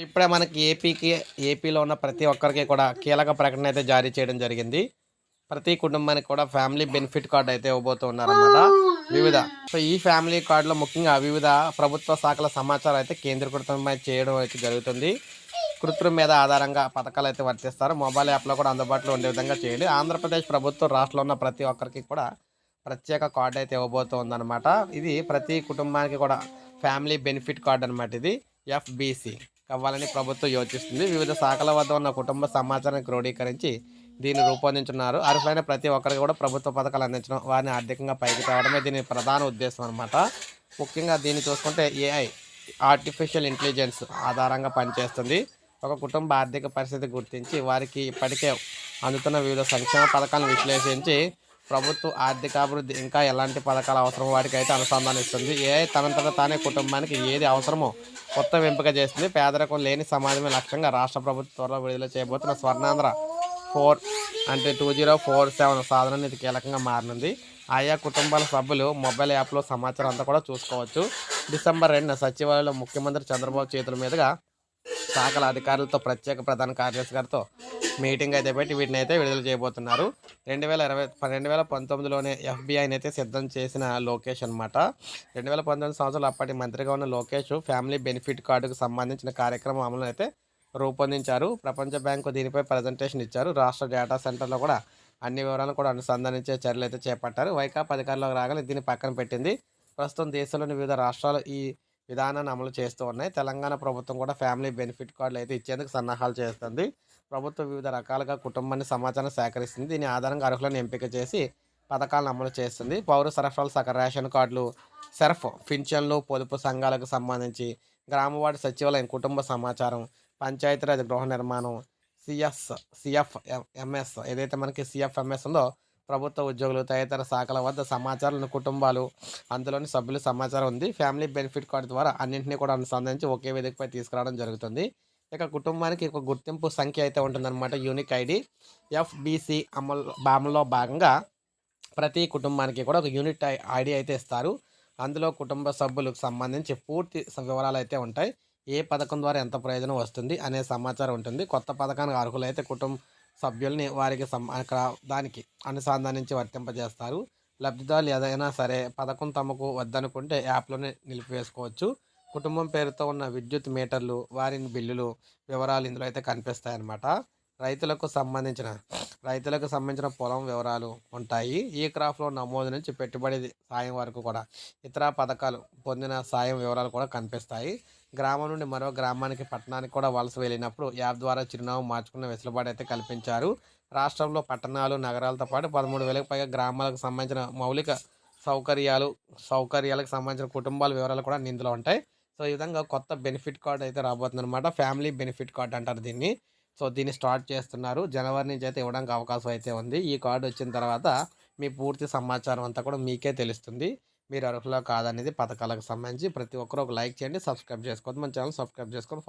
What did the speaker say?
ఇప్పుడే మనకి ఏపీకి ఏపీలో ఉన్న ప్రతి ఒక్కరికి కూడా కీలక ప్రకటన అయితే జారీ చేయడం జరిగింది. ప్రతి కుటుంబానికి కూడా ఫ్యామిలీ బెనిఫిట్ కార్డు అయితే ఇవ్వబోతూ ఉన్నారన్నమాట. వివిధ. సో ఈ ఫ్యామిలీ కార్డులో ముఖ్యంగా వివిధ ప్రభుత్వ శాఖల సమాచారం అయితే కేంద్రీకృతమై చేయడం అయితే జరుగుతుంది. కృత్రిమ మీద ఆధారంగా పథకాలు అయితే వర్తిస్తారు. మొబైల్ యాప్లో కూడా అందుబాటులో ఉండే విధంగా చేయండి. ఆంధ్రప్రదేశ్ ప్రభుత్వం రాష్ట్రంలో ఉన్న ప్రతి ఒక్కరికి కూడా ప్రత్యేక కార్డు అయితే ఇవ్వబోతోందన్నమాట ఇది ప్రతి కుటుంబానికి కూడా ఫ్యామిలీ బెనిఫిట్ కార్డు అనమాట ఇది ఎఫ్బిసి. అవ్వాలని ప్రభుత్వం యోచిస్తుంది. వివిధ శాఖల వద్ద ఉన్న కుటుంబ సమాచారాన్ని క్రోడీకరించి దీన్ని రూపొందించున్నారు. అర్హులైన ప్రతి ఒక్కరికి కూడా ప్రభుత్వ పథకాలు అందించడం వారిని ఆర్థికంగా పైకి తేవడమే దీని ప్రధాన ఉద్దేశం అనమాట ముఖ్యంగా దీన్ని చూసుకుంటే ఏఐ ఆర్టిఫిషియల్ ఇంటెలిజెన్స్ ఆధారంగా పనిచేస్తుంది. ఒక కుటుంబ ఆర్థిక పరిస్థితి గుర్తించి వారికి ఇప్పటికే అందుతున్న వివిధ సంక్షేమ పథకాలను విశ్లేషించి ప్రభుత్వ ఆర్థికాభివృద్ధి ఇంకా ఎలాంటి పథకాలు అవసరం వాటికి అయితే అనుసంధానిస్తుంది. ఏ తనంతట తానే కుటుంబానికి ఏది అవసరమో కొత్త ఎంపిక చేస్తుంది. పేదరికం లేని సమాజమే లక్ష్యంగా రాష్ట్ర ప్రభుత్వం త్వరలో విడుదల చేయబోతున్న స్వర్ణాంధ్ర ఫోర్ అంటే టూ జీరో ఫోర్ సెవెన్ సాధన ఇది కీలకంగా మారనుంది. ఆయా కుటుంబాల సభ్యులు మొబైల్ యాప్లో సమాచారం అంతా కూడా చూసుకోవచ్చు. డిసెంబర్ రెండున సచివాలయంలో ముఖ్యమంత్రి చంద్రబాబు చేతుల మీదుగా శాఖల అధికారులతో ప్రత్యేక ప్రధాన కార్యదర్శి గారితో మీటింగ్ అయితే పెట్టి వీటిని అయితే విడుదల చేయబోతున్నారు. రెండు వేల ఇరవై రెండు వేల పంతొమ్మిదిలోనే ఎఫ్బిఐని అయితే సిద్ధం చేసిన లోకేష్ అనమాట రెండు వేల పంతొమ్మిది సంవత్సరాలు అప్పటి మంత్రిగా ఉన్న లోకేష్ ఫ్యామిలీ బెనిఫిట్ కార్డుకు సంబంధించిన కార్యక్రమం అమలు అయితే రూపొందించారు. ప్రపంచ బ్యాంకు దీనిపై ప్రజెంటేషన్ ఇచ్చారు. రాష్ట్ర డేటా సెంటర్లో కూడా అన్ని వివరాలను కూడా అనుసంధానించే చర్యలు అయితే చేపట్టారు. వైకాపా అధికారంలోకి రాగానే దీన్ని పక్కన పెట్టింది. ప్రస్తుతం దేశంలోని వివిధ రాష్ట్రాలు ఈ విధానాన్ని అమలు చేస్తూ ఉన్నాయి. తెలంగాణ ప్రభుత్వం కూడా ఫ్యామిలీ బెనిఫిట్ కార్డులు అయితే ఇచ్చేందుకు సన్నాహాలు చేస్తుంది. ప్రభుత్వం వివిధ రకాలుగా కుటుంబాన్ని సమాచారం సేకరిస్తుంది. దీని ఆధారంగా అర్హులను ఎంపిక చేసి పథకాలను అమలు చేస్తుంది. పౌర సరఫరాలు సగ రేషన్ కార్డులు సెర్ఫ్ పింఛన్లు పొదుపు సంఘాలకు సంబంధించి గ్రామవాడి సచివాలయం కుటుంబ సమాచారం పంచాయతీరాజ్ గృహ నిర్మాణం సిఎస్ సిఎఫ్ ఎంఎస్ ఏదైతే మనకి సిఎఫ్ఎంఎస్ ఉందో ప్రభుత్వ ఉద్యోగులు తదితర శాఖల వద్ద సమాచారాలను కుటుంబాలు అందులోని సభ్యుల సమాచారం ఉంది. ఫ్యామిలీ బెనిఫిట్ కార్డు ద్వారా అన్నింటినీ కూడా అనుసంధానించి ఒకే వేదికపై తీసుకురావడం జరుగుతుంది. ఇక కుటుంబానికి ఒక గుర్తింపు సంఖ్య అయితే ఉంటుందన్నమాట. యూనిక్ ఐడి ఎఫ్బిసి అమలు అమలులో భాగంగా ప్రతి కుటుంబానికి కూడా ఒక యూనిట్ ఐడి అయితే ఇస్తారు. అందులో కుటుంబ సభ్యులకు సంబంధించి పూర్తి వివరాలు అయితే ఉంటాయి. ఏ పథకం ద్వారా ఎంత ప్రయోజనం వస్తుంది అనే సమాచారం ఉంటుంది. కొత్త పథకానికి అర్హులైతే కుటుంబ సభ్యుల్ని వారికి సం అక్కడ దానికి అనుసంధానించి వర్తింపజేస్తారు. లబ్ధిదారులు ఏదైనా సరే పథకం తమకు వద్దనుకుంటే యాప్లోనే నిలిపివేసుకోవచ్చు. కుటుంబం పేరుతో ఉన్న విద్యుత్ మీటర్లు వారిని బిల్లులు వివరాలు ఇందులో అయితే కనిపిస్తాయన్నమాట. రైతులకు సంబంధించిన రైతులకు సంబంధించిన పొలం వివరాలు ఉంటాయి. ఈ క్రాఫ్ట్లో నమోదు నుంచి పెట్టుబడి సాయం వరకు కూడా ఇతర పథకాలు పొందిన సాయం వివరాలు కూడా కనిపిస్తాయి. గ్రామం నుండి మరో గ్రామానికి పట్టణానికి కూడా వలస వెళ్ళినప్పుడు యాప్ ద్వారా చిరునామా మార్చుకున్న వెసులుబాటు అయితే కల్పించారు. రాష్ట్రంలో పట్టణాలు నగరాలతో పాటు పదమూడు వేలకు పైగా గ్రామాలకు సంబంధించిన మౌలిక సౌకర్యాలు సౌకర్యాలకు సంబంధించిన కుటుంబాల వివరాలు కూడా ఇందులో ఉంటాయి. సో ఈ విధంగా కొత్త బెనిఫిట్ కార్డ్ అయితే రాబోతుంది అనమాట ఫ్యామిలీ బెనిఫిట్ కార్డ్ అంటారు దీన్ని. సో దీన్ని స్టార్ట్ చేస్తున్నారు. జనవరి నుంచి అయితే ఇవ్వడానికి అవకాశం అయితే ఉంది. ఈ కార్డు వచ్చిన తర్వాత మీ పూర్తి సమాచారం అంతా కూడా మీకే తెలుస్తుంది. మీరు అర్హులో కాదనేది పథకాలకు సంబంధించి ప్రతి ఒక్కరు ఒక లైక్ చేయండి సబ్స్క్రైబ్ చేసుకోవద్దు. మన ఛానల్ సబ్స్క్రైబ్ చేసుకొని